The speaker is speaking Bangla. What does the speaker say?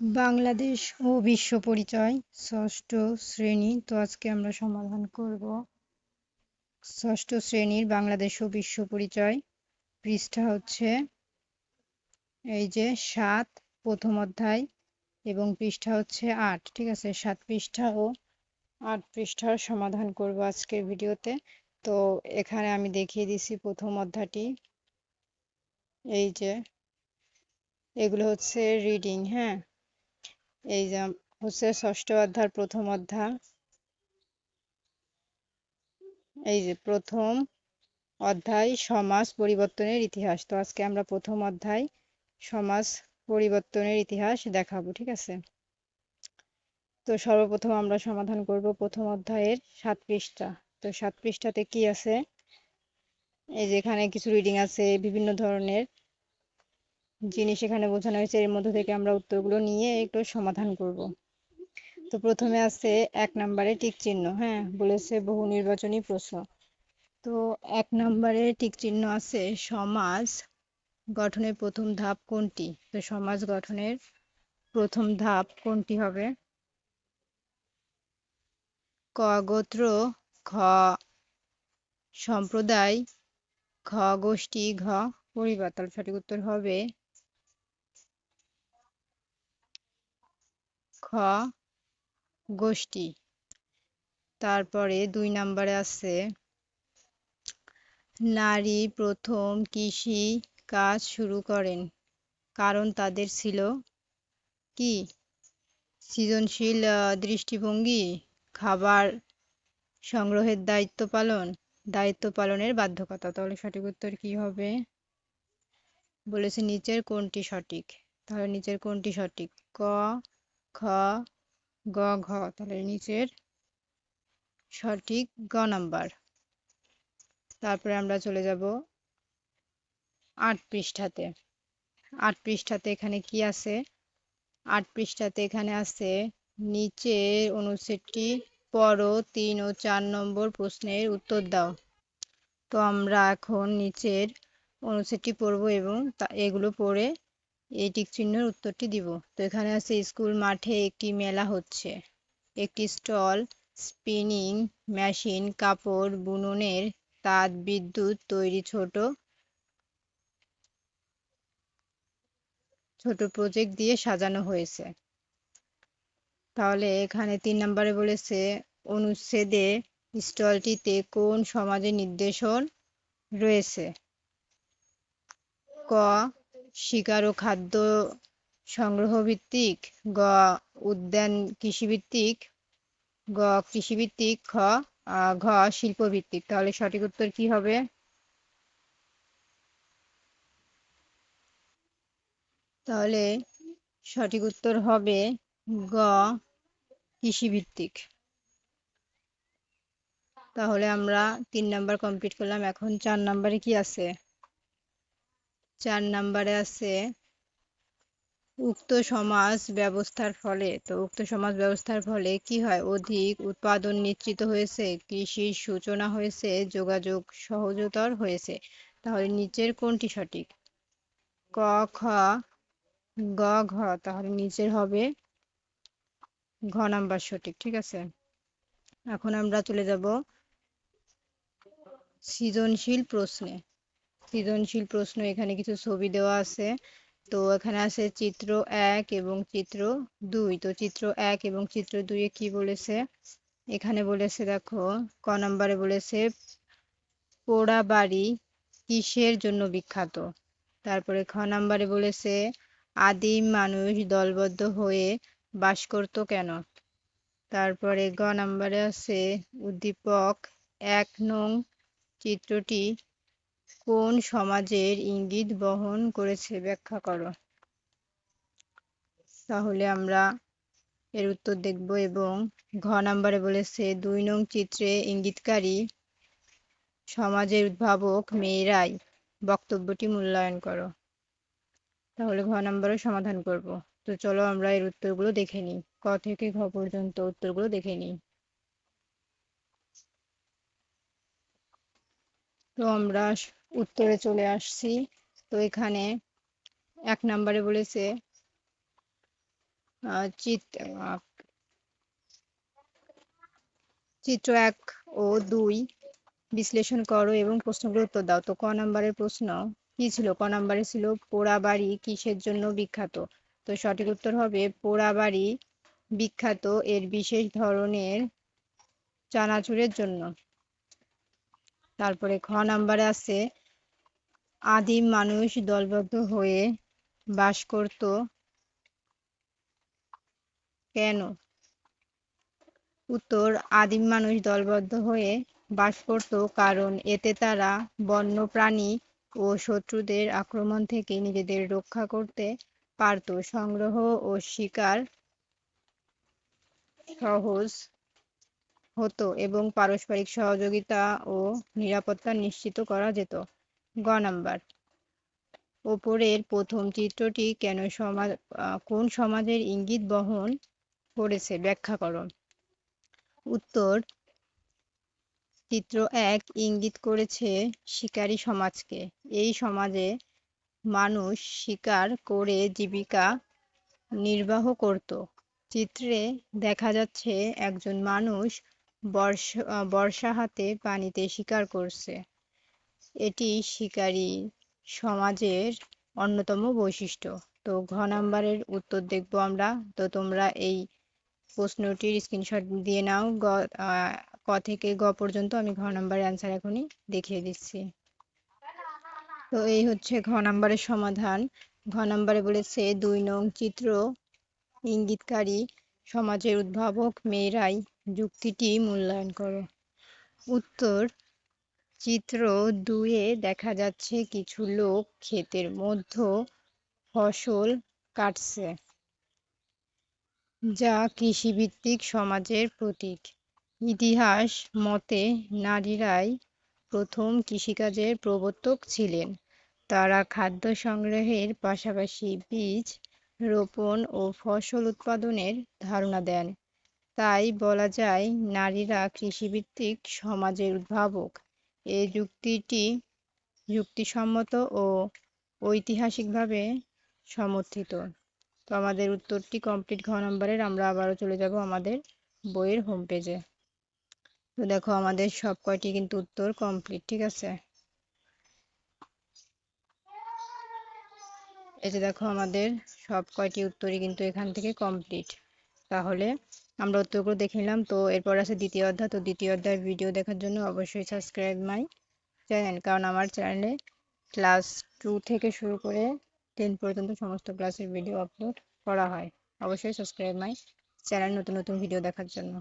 বাংলাদেশ ও বিশ্ব পরিচয় ষষ্ঠ শ্রেণি। তো আজকে আমরা সমাধান করব ষষ্ঠ শ্রেণির বাংলাদেশ ও বিশ্ব পরিচয়। পৃষ্ঠা হচ্ছে এই যে সাত, প্রথম অধ্যায়, এবং পৃষ্ঠা হচ্ছে আট। ঠিক আছে, সাত পৃষ্ঠা ও আট পৃষ্ঠার সমাধান করব আজকের ভিডিওতে। তো এখানে আমি দেখিয়ে দিছি প্রথম অধ্যায়টি। এই যে, এগুলো হচ্ছে রিডিং হ্যাঁ? এই যে হচ্ছে ষষ্ঠ অধ্যায় প্রথম অধ্যায়। এই যে প্রথম অধ্যায় সমাজ পরিবর্তনের ইতিহাস। তো আজকে আমরা প্রথম অধ্যায় সমাজ পরিবর্তনের ইতিহাস দেখাবো, ঠিক আছে? তো সর্বপ্রথম আমরা সমাধান করব প্রথম অধ্যায়ের সাত পৃষ্ঠা। তো সাত পৃষ্ঠাতে কি আছে? এই যে এখানে কিছু রিডিং আছে, বিভিন্ন ধরনের। জিনিস এখানে বোঝানো হয়েছে, এর মধ্যে থেকে আমরা উত্তরগুলো নিয়ে একটু সমাধান করব। তো প্রথমে আছে এক নম্বরে টিক চিহ্ন হ্যাঁ বলেছে বহু নির্বাচনী প্রশ্ন। তো এক নম্বরে টিক চিহ্ন আছে, সমাজ গঠনের প্রথম ধাপ কোনটি? তো সমাজ গঠনের প্রথম ধাপ কোনটি হবে? ক গোত্র খ সম্প্রদায় খ গোষ্ঠী, ঘ পরিবার। তাহলে সঠিক উত্তর হবে খ গোষ্ঠী। তারপরে দুই নম্বরে আছে, নারী প্রথম কৃষি কাজ শুরু করেন। কারণ তাদের ছিল কি? সৃজনশীল দৃষ্টিভঙ্গি, খাবার সংগ্রহের দায়িত্ব পালন, দায়িত্ব পালনের বাধ্যকতা। তাহলে সঠিক উত্তর কি হবে? বলেছে, নিচের কোনটি সঠিক? তাহলে নিচের কোনটি সঠিক? ক খ, গ, ঘ, তাহলে নিচের সঠিক গ নাম্বার। তারপরে আমরা চলে যাব আট পৃষ্ঠাতে। আট পৃষ্ঠাতে এখানে কি আছে? আট পৃষ্ঠাতে এখানে আছে নিচের অনুচ্ছেদটি পড়ো তিন ও চার নম্বর প্রশ্নের উত্তর দাও। তো আমরা এখন নিচের অনুচ্ছেদটি পড়ব এবং এগুলো পড়ে এই টিক চিহ্নের উত্তরটি দিব। তো এখানে আছে, স্কুল মাঠে একটি মেলা হচ্ছে। একটি স্টল, স্পিনিং মেশিন, কাপড়, বুননের তাঁত বিদ্যুৎ তৈরি ছোট ছোট প্রজেক্ট দিয়ে সাজানো হয়েছে। তাহলে এখানে তিন নম্বরে বলেছে, অনুচ্ছেদে স্টলটিতে কোন সমাজের নির্দেশন রয়েছে? ক শিকার ও খাদ্য সংগ্রহ ভিত্তিক গ, উদ্যান কৃষিভিত্তিক, গ, কৃষিভিত্তিক, খ ঘ শিল্প ভিত্তিক তাহলে সঠিক উত্তর কি হবে? তাহলে সঠিক উত্তর হবে গ, কৃষিভিত্তিক। তাহলে আমরা তিন নাম্বার কমপ্লিট করলাম। এখন চার নাম্বারে কি আছে? চার নাম্বারে আছে, উক্ত সমাজ ব্যবস্থার ফলে, তো উক্ত সমাজ ব্যবস্থার ফলে কি হয়? অধিক উৎপাদন নিশ্চিত হয়েছে, কৃষির সূচনা হয়েছে, যোগাযোগ সহজতর হয়েছে। তাহলে নিচের কোনটি সঠিক? ক, খ, গ, ঘ, তাহলে নিচের হবে ঘ নাম্বার সঠিক, ঠিক আছে? এখন আমরা চলে যাব সৃজনশীল প্রশ্নে। সৃজনশীল প্রশ্ন, এখানে কিছু ছবি দেওয়া আছে। তো এখানে আছে চিত্র এক এবং চিত্র দুই। তো চিত্র এক এবং চিত্র দুইয়ে কি বলেছে? এখানে বলেছে, দেখো, ক নম্বরে বলেছে, পোড়া বাড়ি কিসের জন্য বিখ্যাত? তারপরে খ নম্বরে বলেছে, আদিম মানুষ দলবদ্ধ হয়ে বাস করত কেন? তারপরে গ নম্বরে আছে, উদ্দীপক, এক নং চিত্রটি কোন সমাজের ইঙ্গিত বহন করেছে? ব্যাখ্যা করো। তাহলে আমরা এর উত্তর দেখব এবং ঘ নাম্বারে বলেছে, দুই নং চিত্রে ইঙ্গিতকারী সমাজের উদ্ভাবক মেয়েরাই। বক্তব্যটি মূল্যায়ন করো। তাহলে ঘ নাম্বারও সমাধান করব। তো চলো আমরা এর উত্তরগুলো দেখে নিই। ক থেকে ঘ পর্যন্ত উত্তরগুলো দেখে নিই। তো আমরা উত্তরে চলে আসছি। তো এখানে এক নম্বরে বলেছে চিত্র এক। ও দুই বিশ্লেষণ করো এবং প্রশ্নগুলোর উত্তর দাও। তো ক নাম্বারের প্রশ্ন কি ছিল? ক নাম্বারে ছিল পোড়াবাড়ি কিসের জন্য বিখ্যাত? তো সঠিক উত্তর হবে পোড়াবাড়ি বিখ্যাত এর বিশেষ ধরনের চানাচুরের জন্য। তারপরে খ নাম্বারে আছে, আদিম মানুষ দলবদ্ধ হয়ে বাস করত। কেন? উত্তর, আদিম মানুষ দলবদ্ধ হয়ে বাস করত কারণ এতে তারা বন্য প্রাণী ও শত্রুদের আক্রমণ থেকে নিজেদের রক্ষা করতে পারত। সংগ্রহ ও শিকার সহজ হতো এবং পারস্পরিক সহযোগিতা ও নিরাপত্তা নিশ্চিত করা যেত। গ নাম্বার। ওপরের প্রথম চিত্রটি কেন সমাজ কোন সমাজের ইঙ্গিত বহন করেছে? ব্যাখ্যা করো। উত্তর, চিত্র এক ইঙ্গিত করেছে শিকারী সমাজকে। এই সমাজে মানুষ শিকার করে জীবিকা নির্বাহ করত। চিত্রে দেখা যাচ্ছে একজন মানুষ বর্ষা বর্ষা হাতে পানিতে শিকার করছে। এটি শিকারী সমাজের অন্যতম বৈশিষ্ট্য। তো ঘ নাম্বারের উত্তর দেখব আমরা। তো তোমরা এই প্রশ্নটির স্ক্রিনশট দিয়ে নাও। গ ক থেকে গ পর্যন্ত আমি ঘ নাম্বারের অ্যান্সার এখনই দেখিয়ে দিচ্ছি। তো এই হচ্ছে ঘ নাম্বারের সমাধান। ঘ নাম্বারে বলেছে, দুই নং চিত্র ইঙ্গিতকারী সমাজের উদ্ভাবক মেয়েরাই যুক্তিটি মূল্যায়ন করো। উত্তর, চিত্র দুয়ে দেখা যাচ্ছে কিছু লোক ক্ষেতের মধ্য ফসল কাটছে, যা কৃষিভিত্তিক সমাজের প্রতীক। ইতিহাস মতে নারীরাই প্রথম কৃষিকাজের প্রবর্তক ছিলেন। তারা খাদ্য সংগ্রহের পাশাপাশি বীজ রোপণ ও ফসল উৎপাদনের ধারণা দেন। তাই বলা যায় নারীরা কৃষিভিত্তিক সমাজের উদ্ভাবক। এই যুক্তিটি যুক্তিসম্মত ও ঐতিহাসিকভাবে সমর্থিত। তো আমাদের উত্তরটি কমপ্লিট ঘ নম্বরের, আমরা আবারও চলে যাব আমাদের বইয়ের হোম পেজে তো দেখো, আমাদের সব কয়টি কিন্তু উত্তর কমপ্লিট ঠিক আছে? এই যে দেখো, আমাদের সব কয়টি উত্তরই কিন্তু এখান থেকে কমপ্লিট তাহলে আমরা উত্তরগুলো দেখে নিলাম। তো এরপর আছে দ্বিতীয় অধ্যায়। তো দ্বিতীয় অধ্যায়ের ভিডিও দেখার জন্য অবশ্যই সাবস্ক্রাইব মাই চ্যানেল কারণ আমার চ্যানেলে ক্লাস টু থেকে শুরু করে টেন পর্যন্ত সমস্ত ক্লাসের ভিডিও আপলোড করা হয়। অবশ্যই সাবস্ক্রাইব মাই চ্যানেল নতুন নতুন ভিডিও দেখার জন্য।